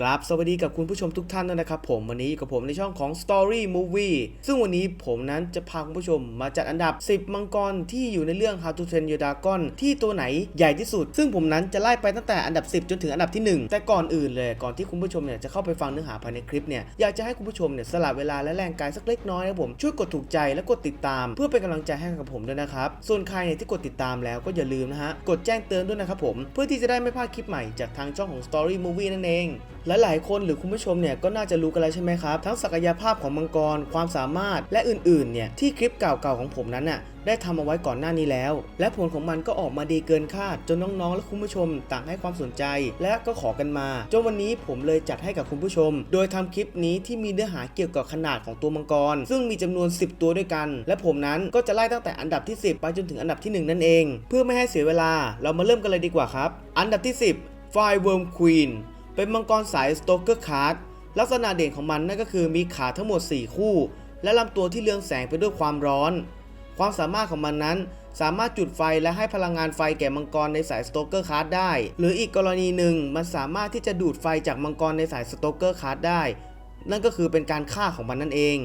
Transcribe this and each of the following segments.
ครับสวัสดีกับคุณผู้ชมทุกท่านนะครับ ผมวันนี้อยู่กับผมในช่องของ Story Movie ซึ่งวันนี้ผมนั้นจะพาคุณผู้ชมมาจัดอันดับ 10 มังกรที่อยู่ในเรื่อง How to Train Your Dragon ที่ตัวไหนใหญ่ที่สุด ซึ่งผมนั้นจะไล่ไปตั้งแต่อันดับ 10 จนถึงอันดับที่ 1 แต่ก่อนอื่นเลยก่อนที่คุณผู้ชมเนี่ยจะเข้าไปฟังเนื้อหาภายในคลิปเนี่ยอยากจะให้คุณผู้ชมเนี่ยสละเวลาและแรงกายสักเล็กน้อยนะครับผมช่วยกดถูกใจและกดติดตาม เพื่อเป็นกำลังใจให้กับผมด้วยนะครับส่วนใครเนี่ยที่กดติดตามแล้วก็อย่าลืมนะฮะกดแจ้งเตือนด้วยนะครับผมเพื่อที่จะได้ไม่พลาดคลิปใหม่จากทางช่องของ Story Movie นั่นเองหลายคนหรือคุณผู้ชมเนี่ยก็น่าจะรู้กันแล้วใช่ไหมครับ ทั้งศักยภาพของมังกร ความสามารถและอื่นๆเนี่ยที่คลิปเก่าๆของผมนั้นน่ะได้ทำเอาไว้ก่อนหน้านี้แล้ว และผลของมันก็ออกมาดีเกินคาด จนน้องๆ และคุณผู้ชมต่างให้ความสนใจ และก็ขอกันมาจนวันนี้ผมเลยจัดให้กับคุณผู้ชม โดยทำคลิปนี้ที่มีเนื้อหาเกี่ยวกับขนาดของตัวมังกร ซึ่งมีจำนวน 10 ตัวด้วยกัน และผมนั้นก็จะไล่ตั้งแต่อันดับที่ 10 ไปจนถึงอันดับที่ 1 นั่นเอง เพื่อไม่ให้เสียเวลา เรามาเริ่มกันเลยดีกว่าครับ อันดับที่ 10 Fireworm Queen เป็นมังกรสายสโตเกอร์คาร์ดลักษณะเด่นของมันนั่นก็คือมีขาทั้งหมด 4 คู่ และลำตัวที่เรืองแสงไปด้วยความร้อน ความสามารถของมันนั้น สามารถจุดไฟและให้พลังงานไฟแก่มังกรในสายสโตเกอร์คาร์ดได้ หรืออีกกรณีหนึ่งมันสามารถที่จะดูดไฟจากมังกรในสายสโตเกอร์คาร์ดได้ นั่นก็คือเป็นการฆ่าของมันนั่นเอง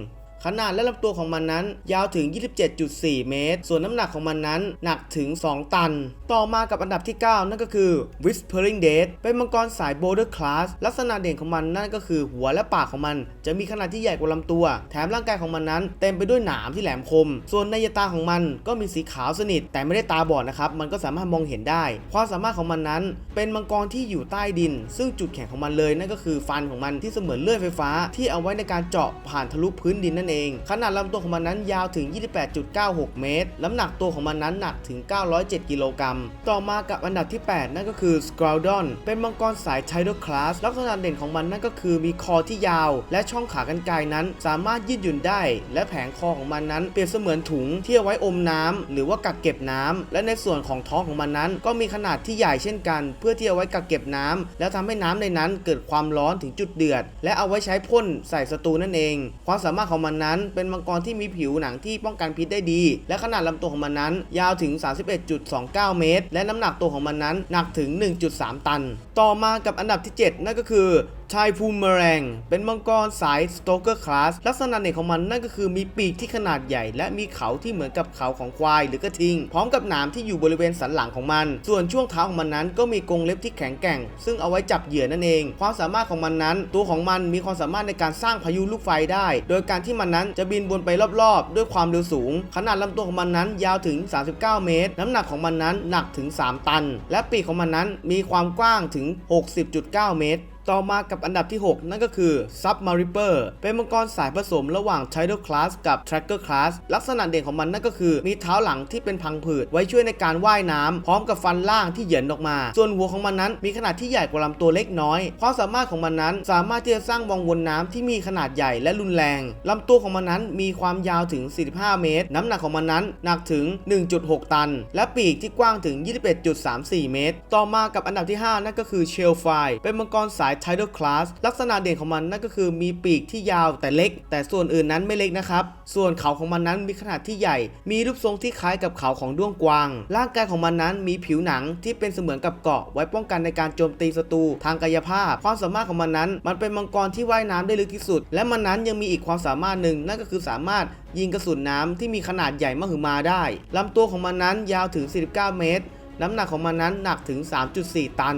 ขนาดและลำตัวของมันนั้นยาวถึง 27.4 เมตร ส่วนน้ำหนักของมันนั้นหนักถึง 2 ตัน ต่อมากับอันดับที่ 9 นั่นก็คือ Whispering Dead เป็นมังกรสาย Boulder Class ลักษณะเด่นของมันนั่นก็คือหัวและปากของมัน จะมีขนาดที่ใหญ่กว่าลำตัว แถมร่างกายของมันนั้น เต็มไปด้วยหนามที่แหลมคม ส่วนในตาของมันก็มีสีขาวสนิท แต่ไม่ได้ตาบอดนะครับ มันก็สามารถมองเห็นได้ ความสามารถของมันนั้น เป็นมังกรที่อยู่ใต้ดิน ซึ่งจุดแข็งของมันเลยนั่นก็คือฟันของมันที่เสมือนเลื่อยไฟฟ้าที่เอาไว้ในการเจาะผ่านทะลุพื้นดินนั่นเอง ขนาดลำตัวของมันนั้นยาวถึง 28.96 เมตรน้ำหนักตัวของมันนั้นหนักถึง 907 กิโลกรัม ต่อมากับอันดับที่ 8 นั่นก็คือ s c r o u d o n เป็นมังกรสาย Tidal Class ลักษณะเด่นของมันนั่นก็คือมีคอที่ยาว และช่องขากรรไกรนั้น สามารถยืดหยุ่นได้ และแผงคอของมันนั้นเปรียบเสมือนถุงที่เอาไว้อมน้ำหรือว่ากักเก็บน้ำและในส่วนของท้องของมันนั้น ก็มีขนาดที่ใหญ่เช่นกัน เพื่อที่เอาไว้กักเก็บน้ำแล้วทำให้น้ำในนั้นเกิดความร้อนถึงจุดเดือด และเอาไว้ใช้พ่นใส่ศัตรูนั่นเอง ความสามารถของมันนั้นเป็นมังกรที่มีผิวหนังที่ป้องกันพิษได้ดี และขนาดลำตัวของมันนั้น ยาวถึง 31.29 เมตร และน้ำหนักตัวของมันนั้นหนักถึง 1.3 ตัน ต่อมากับอันดับที่ 7 นั่นก็คือ ชายพูมเมแรง เป็นมังกรสายสโตเกอร์คลาสลักษณะเด่นของมันนั่นก็คือมีปีกที่ขนาดใหญ่ และมีเขาที่เหมือนกับเขาของควายหรือกระทิง พร้อมกับหนามที่อยู่บริเวณสันหลังของมัน ส่วนช่วงเท้าของมันนั้นก็มีกรงเล็บที่แข็งแกร่ง ซึ่งเอาไว้จับเหยื่อนั่นเอง ความสามารถของมันนั้น ตัวของมันมีความสามารถในการสร้างพายุลูกไฟได้ โดยการที่มันนั้นจะบินวนไปรอบๆ ด้วยความเร็วสูง ขนาดลำตัวของมันนั้นยาวถึง 39 เมตร น้ำหนักของมันนั้นหนักถึง 3 ตัน และปีกของมันนั้นมีความกว้างถึง 60.9 เมตร ต่อมากับอันดับที่ 6 นั่นก็คือ Submariner เป็นมังกรสายผสมระหว่าง Tidal Class กับ Tracker Class ลักษณะเด่นของมันนั่นก็คือ มีเท้าหลังที่เป็นพังผืด ไว้ช่วยในการว่ายน้ำพร้อมกับฟันล่างที่เหยินออกมา ส่วนหัวของมันนั้นมีขนาดที่ใหญ่กว่าลำตัวเล็กน้อย ความสามารถของมันนั้นสามารถที่จะสร้างวงวนน้ำที่มีขนาดใหญ่และรุนแรงลำตัวของมันนั้นมีความยาวถึง 45 เมตร น้ำหนักของมันนั้นหนักถึง 1.6 ตัน และปีกที่กว้างถึง 21.34 เมตร ต่อมากับอันดับที่ 5 นั่นก็คือ Shellfire เป็นมังกรสาย Tidal Class ลักษณะเด่นของมันนั่นก็คือมีปีกที่ยาวแต่เล็ก แต่ส่วนอื่นนั้นไม่เล็กนะครับ ส่วนเขาของมันนั้นมีขนาดที่ใหญ่ มีรูปทรงที่คล้ายกับเขาของด้วงกวาง ร่างกายของมันนั้นมีผิวหนังที่เป็นเสมือนกับเกราะ ไว้ป้องกันในการโจมตีศัตรูทางกายภาพ ความสามารถของมันนั้น มันเป็นมังกรที่ว่ายน้ำได้ลึกที่สุด และมันนั้นยังมีอีกความสามารถหนึ่งนั่นก็คือสามารถยิงกระสุนน้ำที่มีขนาดใหญ่มหึมาได้ลำตัวของมันนั้นยาวถึง 49 เมตร น้ำหนักของมันนั้นหนักถึง 3.4 ตัน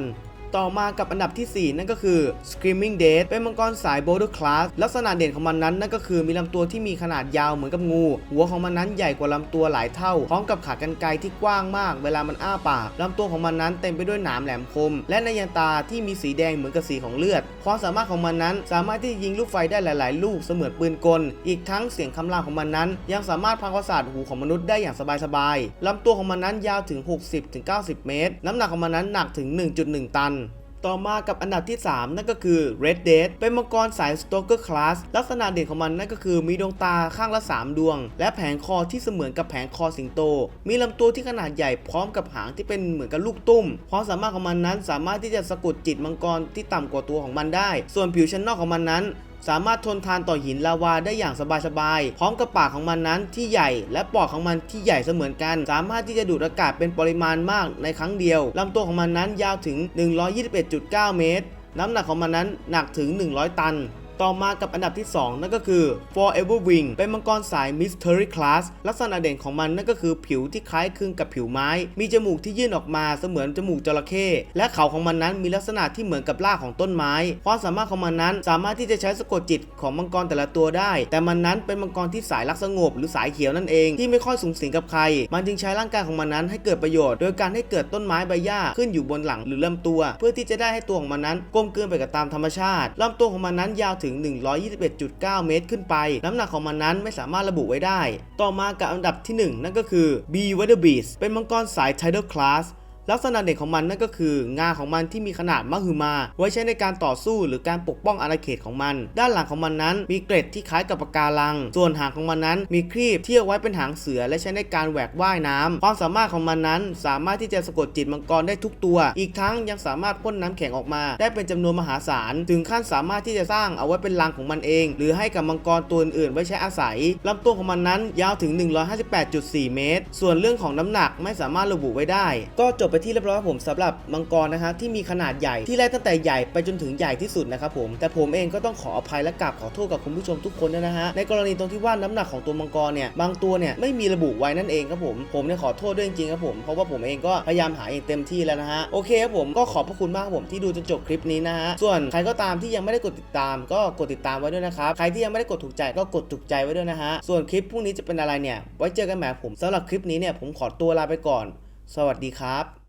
ต่อมากับอันดับที่ 4 นั่นก็คือ Screaming Dead เป็นมังกรสาย Boulder Class ลักษณะเด่นของมันนั้นนั่นก็คือมีลำตัวที่มีขนาดยาวเหมือนกับงู หัวของมันนั้นใหญ่กว่าลำตัวหลายเท่า พร้อมกับขากรรไกรที่กว้างมาก เวลามันอ้าปากลำตัวของมันนั้นเต็มไปด้วยหนามแหลมคม และในยันตาที่มีสีแดงเหมือนกับสีของเลือด ความสามารถของมันนั้น สามารถที่จะยิงลูกไฟได้หลาย ๆ ลูกเสมือนปืนกล อีกทั้งเสียงคำรามของมันนั้น ยังสามารถพังประสาทหูของมนุษย์ได้อย่างสบาย ๆลำตัวของมันนั้นยาวถึง 60-90 เมตร น้ำหนักของมันนั้นหนักถึง 1.1 ตัน ต่อมากับอันดับที่ 3 นั่นก็คือ Red Dead เป็นมังกรสาย Stalker Class ลักษณะเด่นของมันนั่นก็คือมีดวงตาข้างละ 3 ดวง และแผงคอที่เสมือนกับแผงคอสิงโต มีลำตัวที่ขนาดใหญ่พร้อมกับหางที่เป็นเหมือนกับลูกตุ้ม ความสามารถของมันนั้นสามารถที่จะสะกดจิตมังกรที่ต่ำกว่าตัวของมันได้ ส่วนผิวชั้นนอกของมันนั้น สามารถทนทานต่อหินลาวาได้อย่างสบายๆ พร้อมกับปากของมันนั้นที่ใหญ่ และปอดของมันที่ใหญ่เสมือนกัน สามารถที่จะดูดอากาศเป็นปริมาณมากในครั้งเดียวลำตัวของมันนั้นยาวถึง 121.9 เมตร น้ำหนักของมันนั้นหนักถึง 100 ตัน ต่อมากับอันดับที่ 2 นั่นก็คือ Forever Wing เป็นมังกรสาย Mystery Class ลักษณะเด่นของมันนั่นก็คือผิวที่คล้ายคลึงกับผิวไม้ มีจมูกที่ยื่นออกมาเสมือนจมูกจระเข้และเขาของมันนั้นมีลักษณะที่เหมือนกับรากของต้นไม้ความสามารถของมันนั้นสามารถที่จะใช้สะกดจิตของมังกรแต่ละตัวได้ แต่มันนั้นเป็นมังกรที่สายรักสงบ หรือสายเขียวนั่นเองที่ไม่ค่อยสูงสิงกับใคร มันจึงใช้ร่างกายของมันนั้นให้เกิดประโยชน์ โดยการให้เกิดต้นไม้ใบหญ้าขึ้นอยู่บนหลังหรือลำตัว เพื่อที่จะได้ให้ตัวของมันนั้นกลมกลืนไปกับตามธรรมชาติลำตัวของมันนั้นยาวถึงึง 121.9 เมตรขึ้นไป น้ำหนักของมันนั้นไม่สามารถระบุไว้ได้ ต่อมากับอันดับที่หนึ่งนั่นก็คือ B Weather Beast เป็นมังกรสาย Tidal Class ลักษณะเด่นของมันนั่นก็คืองาของมันที่มีขนาดมหึมา ไว้ใช้ในการต่อสู้หรือการปกป้องอาณาเขตของมัน ด้านหลังของมันนั้นมีเกร็ดที่คล้ายกับปะการัง ส่วนหางของมันนั้นมีครีบที่เอาไว้เป็นหางเสือ และใช้ในการแหวกว่ายน้ำความสามารถของมันนั้นสามารถที่จะสะกดจิตมังกรได้ทุกตัว อีกทั้งยังสามารถพ่นน้ำแข็งออกมา ได้เป็นจำนวนมหาศาล ถึงขั้นสามารถที่จะสร้างเอาไว้เป็นรังของมันเอง หรือให้กับมังกรตัวอื่นๆไว้ใช้อาศัยลำตัวของมันนั้นยาวถึง 158.4 เมตร ส่วนเรื่องของน้ำหนักไม่สามารถระบุไว้ได้ ก็จบไปที่เรียบร้อยผมสำหรับมังกรนะฮะที่มีขนาดใหญ่ที่ไล่ตั้งแต่ใหญ่ไปจนถึงใหญ่ที่สุดนะครับผมแต่ผมเองก็ต้องขออภัยและกราบขอโทษกับคุณผู้ชมทุกคนด้วยนะฮะในกรณีตรงที่ว่าน้ำหนักของตัวมังกรเนี่ยบางตัวเนี่ยไม่มีระบุไว้นั่นเองครับผมผมเนี่ยขอโทษด้วยจริงๆครับผมเพราะว่าผมเองก็พยายามหาเองเต็มที่แล้วนะฮะโอเคครับผมก็ขอบพระคุณมากครับผมที่ดูจนจบคลิปนี้นะฮะส่วนใครก็ตามที่ยังไม่ได้กดติดตาม ก็กดติดตามไว้ด้วยนะครับใครที่ยังไม่ได้กดถูกใจก็กดถูกใจไว้ด้วยนะฮะส่วนคลิปพรุ่งนี้จะเป็นอะไรเนี่ยไว้เจอกันใหม่ผมสำหรับคลิปนี้เนี่ยผมขอตัวลาไปก่อน สวัสดีครับ